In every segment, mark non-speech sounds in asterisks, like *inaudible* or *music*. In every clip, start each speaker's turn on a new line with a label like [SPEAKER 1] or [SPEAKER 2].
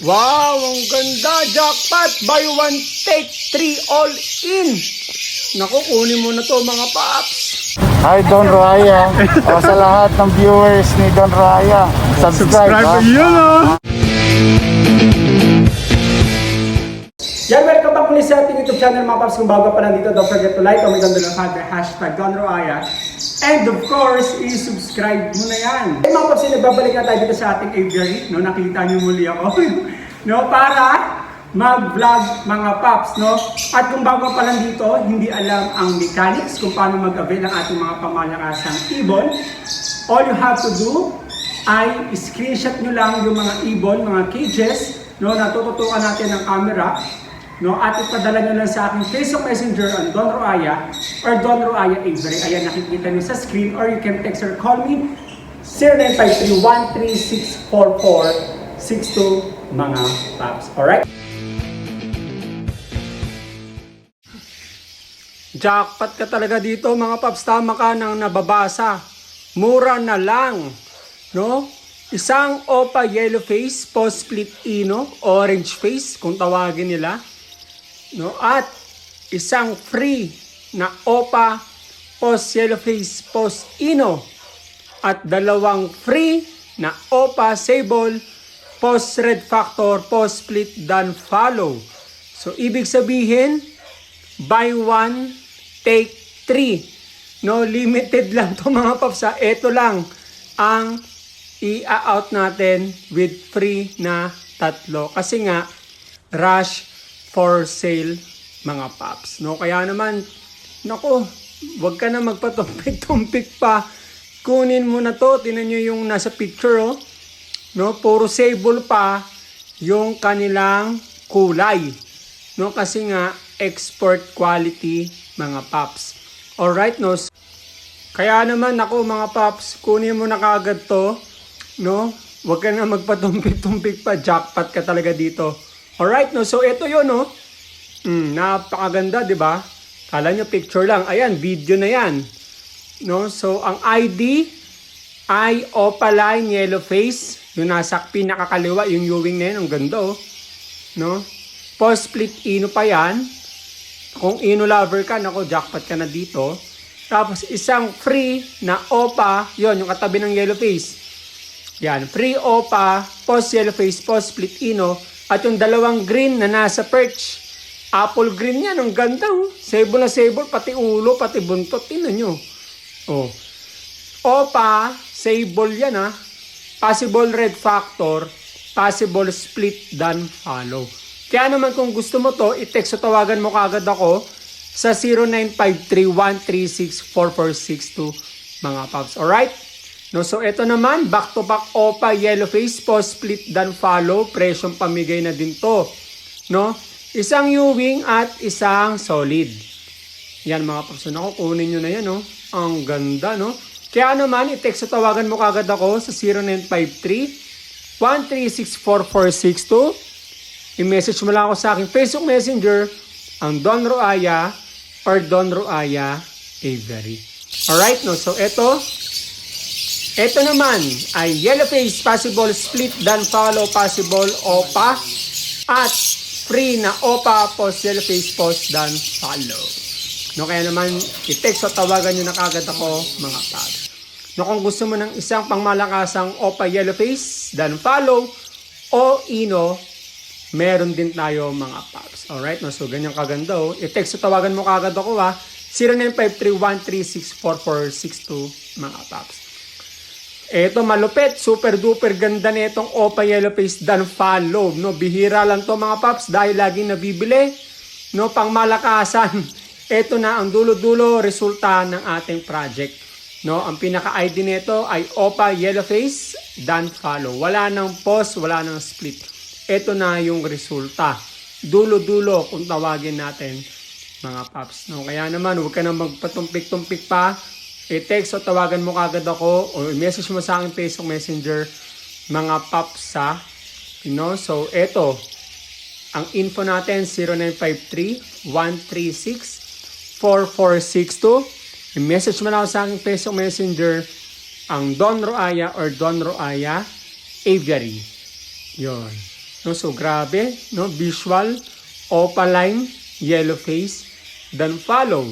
[SPEAKER 1] Wow, ang ganda. Jackpot. Buy one, take three, all in. Naku, kunin mo na to mga paps.
[SPEAKER 2] Hi Don Raya. *laughs* o sa lahat ng viewers ni Don Raya. Subscribe. ha?
[SPEAKER 1] yun oh. Channel mga paps. Kung bago pa lang dito, don't forget to like, comment, and the father, hashtag Don. And of course, i-subscribe mo na yan. Eh mga paps, nagbabalik na tayo dito sa ating aviary. No, nakita niyo muli ako. *laughs* no, para mag-vlog mga paps, no? At kung bago pa lang dito, hindi alam ang mechanics kung paano mag-avail ng ating mga pamalakasang ibon, all you have to do ay screenshot nyo lang yung mga ibon, mga cages, no, na tututukan natin ng camera, no, at ipadala nyo lang sa aking Facebook Messenger on Don Roaya or Don Roaya Avery. Ayan, nakikita nyo sa screen or you can text or call me 0953-1364462 mga paps. Alright? Jackpot ka talaga dito mga paps. Tama ka nang nababasa. Mura na lang. No? Isang Opa Yellow Face, Post Split Ino, Orange Face kung tawagin nila. No? At isang free na Opa Post Yellow Face, Post Ino. At dalawang free na Opa Sable, Post Red Factor, Post Split Dan Follow. So, ibig sabihin, buy one, take three. No, limited *laughs* lang to mga paps. ha. Ito lang ang i-out natin with free na tatlo. Kasi nga, rush for sale mga paps. No, kaya naman, nako, wag ka na magpatumpik-tumpik pa. Kunin mo na to. Tinan nyo yung nasa picture, oh. No, puro sable pa yung kanilang kulay. No, kasi nga export quality mga paps. Alright, no? Kaya naman ako mga paps, kunin mo na kagad to, no? Huwag ka na magpatumpik-tumpik pa, jackpot ka talaga dito. Alright, no? So ito yun, no? Mm, napakaganda, di ba? Kala nyo picture lang. Ayan, video na yan. No? So ang ID ay opaline yellow face. Yung nasa pinakakaliwa, yung Ewing na yan. Ang ganda, oh. No? Post split ino pa yan. Kung ino lover ka, nako, jackpot ka na dito. Tapos isang free na OPA, yon yung katabi ng yellow face. Yan, free OPA, post yellow face, post split ino. At yung dalawang green na nasa perch. Apple green yan, ang ganda oh. Sable na sable, pati ulo, pati buntot. Tingnan nyo. Oh. OPA, sable yan ah. Possible red factor, possible split dan follow. Kaya naman kung gusto mo to, i-text o tawagan mo kagad ako sa 0953-136-4462 mga paps. Alright? No, so ito naman, back to back OPA yellow face po, split dan follow, presyong pamigay na din to. No? Isang Ewing at isang solid. Yan mga paps. So, naku, kunin nyo na yan, no? Ang ganda, no? Kaya naman, i-text tawagan mo kagad ako sa 0953 1364462 I-message mo lang ako sa aking Facebook Messenger ang Don Roaya or Don Roaya Avery. Alright, no? So, ito, ito naman ay yellow face, possible split, dan follow, possible OPA, at free na OPA, post yellow face, post, dan follow. No, kaya naman, i-text o tawagan nyo na kagad ako, mga pads. No, kung gusto mo ng isang pangmalakasang OPA yellow face, dan follow, o ino, meron din tayo mga paps. Alright, no? so ganyan kaganda oh. I-text o tawagan mo kagad ako ha. 0953-136-4462 mga paps. Ito malupit, super duper ganda nitong Opa Yellow Face Dan Follow. No? Bihira lang to mga paps dahil laging nabibili. No? Pang malakasan. *laughs* Ito na ang dulo-dulo resulta ng ating project. No, ang pinaka-ID nito ay Opa Yellow Face Dan Follow. Wala nang pause, wala nang split. Ito na yung resulta. Dulo-dulo kung tawagin natin mga paps. No, kaya naman huwag ka na magpatumpik-tumpik pa. I-text o tawagan mo kagad ako o i-message mo sa aking Facebook Messenger mga paps sa you know, so eto ang info natin 0953 136 4462 I-message mo na ako sa aking Facebook Messenger ang Don Roaya or Don Roaya Aviary. Yon. No, so grabe, no, visual, opaline, yellow face, then follow.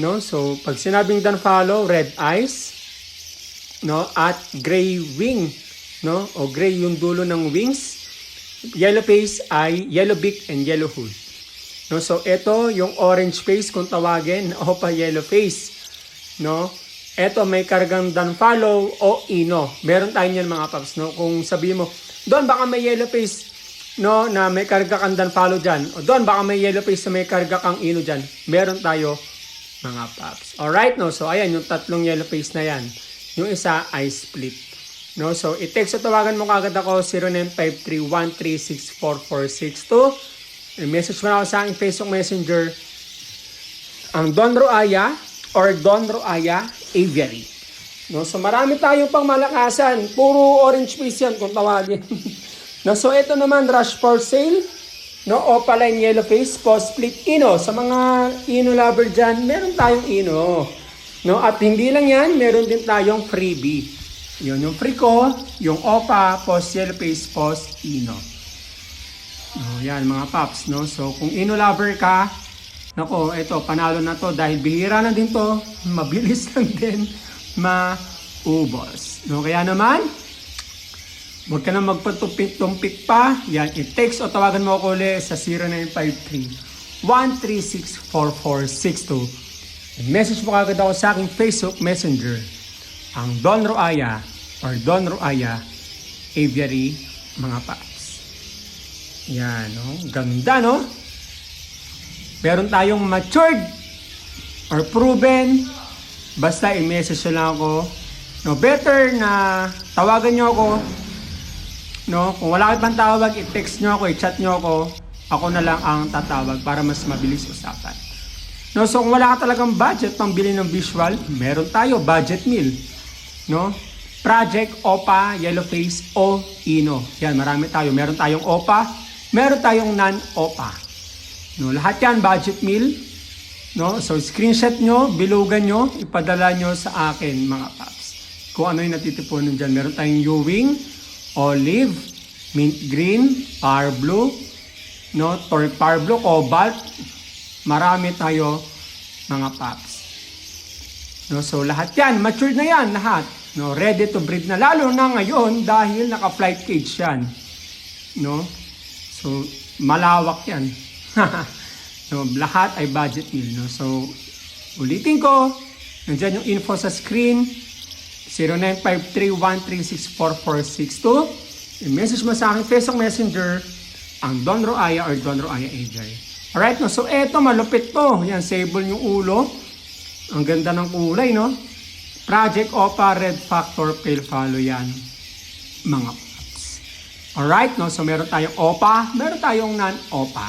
[SPEAKER 1] No, so pag sinabing follow, red eyes, no, at gray wing, no, o gray yung dulo ng wings. Yellow face ay yellow beak and yellow hood. No, so ito yung orange face kung tawagin, *laughs* opa yellow face. No? Ito may kargang dan follow o ino. Meron tayo niyan mga paps, no? Kung sabi mo, doon baka may yellow face no na may karga kang dan follow diyan. O doon baka may yellow face na may karga kang ino diyan. Meron tayo mga paps. Alright, no? So, ayan, yung tatlong yellow face na yan. Yung isa ay split. No? So, i-text o tawagan mo kagad ako 0953-1364462. I-message mo na ako sa aking Facebook Messenger ang Don Roaya or Don Roaya Aviary. No, so marami tayong pang malakasan. Puro orange face yan kung tawagin. *laughs* no, so ito naman, rush for sale. No, opaline yellow face, post split ino. Sa mga ino lover dyan, meron tayong ino. No, at hindi lang yan, meron din tayong freebie. Yun, yung free ko, yung opa, post yellow face, post ino. No, yan mga paps, no? So, kung ino lover ka, nako, ito, panalo na to dahil bihira na din to, *laughs* mabilis lang din maubos. No, kaya naman, huwag ka na magpatumpik-tumpik pa. Yan, i-text o tawagan mo ako ulit sa 0953 1364462. message mo kagad ako sa aking Facebook Messenger, ang Don Roaya or Don Roaya Aviary mga paps. Yan, no? Ganda, no? Meron tayong matured or proven. Basta i-message lang ako. No, better na tawagan nyo ako. No, kung wala kayo pang tawag, i-text nyo ako, i-chat nyo ako. Ako na lang ang tatawag para mas mabilis usapan. No, so kung wala ka talagang budget pang bili ng visual, meron tayo budget meal. No? Project OPA, Yellow Face o Ino. Yan, marami tayo. Meron tayong OPA, meron tayong non-OPA. No, lahat yan budget meal. No? So screenshot nyo, bilugan nyo, ipadala nyo sa akin mga paps. Kung ano yung natitipunan dyan. Meron tayong Ewing, Olive, Mint Green, Power Blue, no? Power Blue, Cobalt. Marami tayo mga paps. No, so lahat yan, matured na yan lahat. No, ready to breed na lalo na ngayon dahil naka-flight cage yan. No? So malawak yan. *laughs* so lahat ay budget meal, no? So ulitin ko, nandiyan yung info sa screen 0953-1364462. I-message mo sa akin Facebook Messenger ang Don Roaya or Don Roaya AJ. Alright, no? So, eto, malupit to. Yan, sable yung ulo. Ang ganda ng kulay, no? Project OPA Red Factor Pale Follow yan. Mga paps. Alright, no? So, meron tayong OPA, meron tayong non-OPA.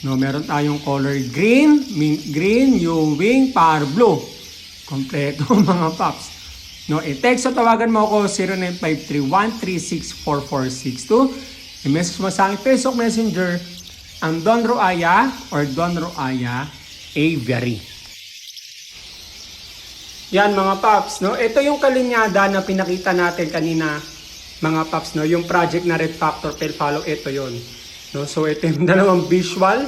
[SPEAKER 1] No, meron tayong color green, mint green, Ewing, power blue. Kompleto *laughs* mga paps. No, i-text o tawagan mo ako 0953-1364462. I-message mo sa aking Facebook Messenger ang Don Roaya or Don Roaya Aviary. Yan mga paps, no? Ito yung kalinyada na pinakita natin kanina, mga paps, no? Yung project na Red Factor Pale Follow, ito yon. No? So ito yung *laughs* dalawang visual,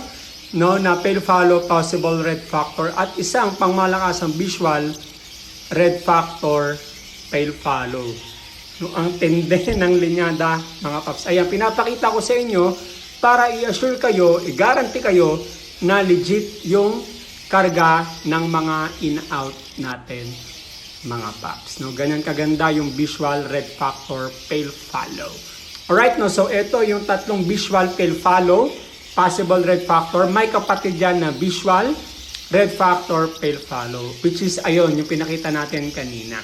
[SPEAKER 1] no? Na Pale Follow Possible Red Factor at isang pangmalakasang visual Red Factor Pale Follow. No, ang tende *laughs* ng linyada, mga paps. Ayan, pinapakita ko sa inyo para i-assure kayo, i-guarantee kayo na legit yung karga ng mga in-out natin, mga paps. No, ganyan kaganda yung visual red factor pale follow. Alright, no, so ito yung tatlong visual pale follow, possible red factor. May kapatid yan na visual red factor pale follow, which is ayon yung pinakita natin kanina.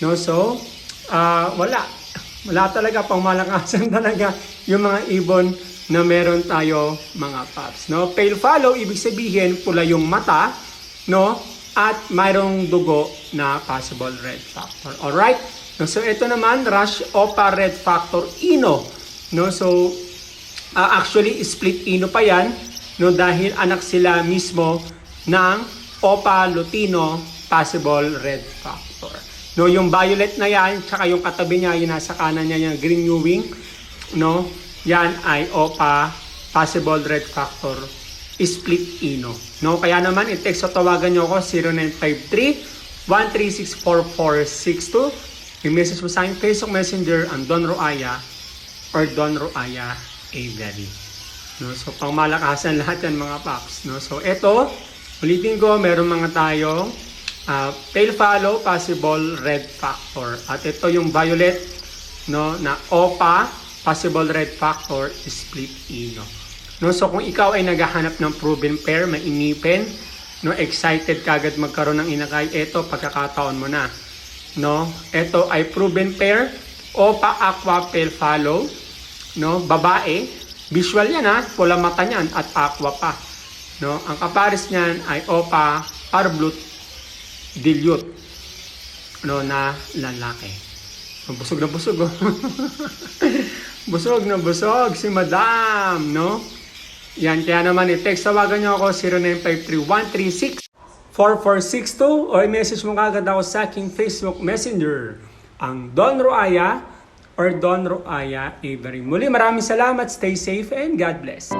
[SPEAKER 1] No, so ah wala. Wala talaga pang malakasan *laughs* talaga yung mga ibon na meron tayo mga paps. No? Pale follow, ibig sabihin pula yung mata, no? At mayroong dugo na possible red factor. Alright? No, so ito naman, rush opa red factor ino. No? So ah, actually split ino pa yan no dahil anak sila mismo ng opa lutino possible red factor. No, yung violet na yan, tsaka yung katabi niya, yung nasa kanan niya, yung green new wing, no? Yan ay OPA, possible red factor, split ino. No? Kaya naman, i-text o tawagan nyo ako 0953-1364462. I-message mo sa aking Facebook Messenger ang Don Roaya or Don Roaya Avery. No? So, pang malakasan lahat yan mga paps. No? So, ito, ulitin ko, meron mga tayong ah, tail follow, possible red factor. At ito yung violet, no, na OPA, possible red factor, split ino. No, so kung ikaw ay naghahanap ng proven pair, mainipin, no, excited kagad magkaroon ng inakay, ito pagkakataon mo na. No, ito ay proven pair, OPA Aqua Pale Follow, no, babae, visual yan ha, pula mata niyan at aqua pa. No, ang kapares niyan ay OPA Parblut Dilute no, na lalaki. Busog na busog oh. *laughs* busog na busog si Madam, no? Yan, kaya naman i-text tawagan niyo ako 0953-136-4462 o i-message mo kagad ako sa aking Facebook Messenger ang Don Roaya or Don Roaya Avery. Muli maraming salamat, stay safe and God bless.